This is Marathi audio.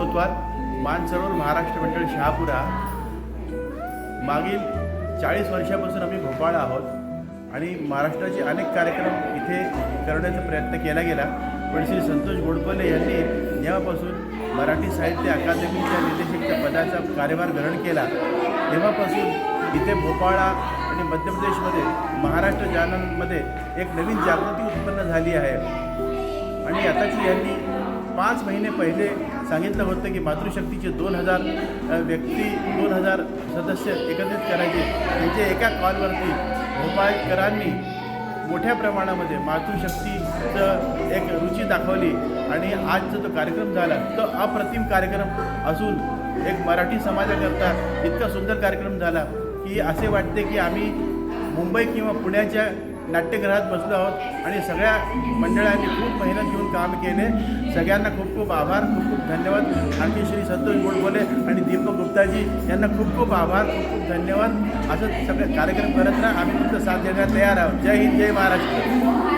मानसरोवर महाराष्ट्र मंडळ शहापुरा मागील चाळीस वर्षापासून आम्ही भोपाळ आहोत आणि महाराष्ट्राचे अनेक कार्यक्रम इथे करण्याचा प्रयत्न केला गेला. पण श्री संतोष गोडबोले यांनी जेव्हापासून मराठी साहित्य अकादमीच्या निर्देशकच्या पदाचा कार्यभार ग्रहण केला तेव्हापासून इथे भोपाळा आणि मध्य प्रदेशमध्ये महाराष्ट्र जालनमध्ये एक नवीन जागृती उत्पन्न झाली आहे. आणि आताची यांनी पाच महिने पहिले सांगितलं होतं की मातृशक्तीचे दोन हजार व्यक्ती दोन हजार सदस्य एकत्रित करायचे. त्यांच्या एका कॉलवरती भोपाळकरांनी मोठ्या प्रमाणामध्ये मातृशक्तीचं एक रुची दाखवली आणि आजचा जो कार्यक्रम झाला. तो अप्रतिम कार्यक्रम असून एक मराठी समाजाकरता इतका सुंदर कार्यक्रम झाला की असे वाटते की आम्ही मुंबई किंवा पुण्याच्या नाट्यगृहात बसलो आहोत आणि सगळ्या मंडळांनी खूप मेहनत घेऊन काम केले. सगळ्यांना खूप खूप आभार खूप खूप धन्यवाद. आणखी श्री संतोष गोडबोले आणि दीपक गुप्ताजी यांना खूप खूप आभार खूप खूप धन्यवाद. असं सगळे कार्यक्रम करत राहा. आम्ही तुमचा साथ देण्यास तयार आहोत. जय हिंद जय महाराष्ट्र.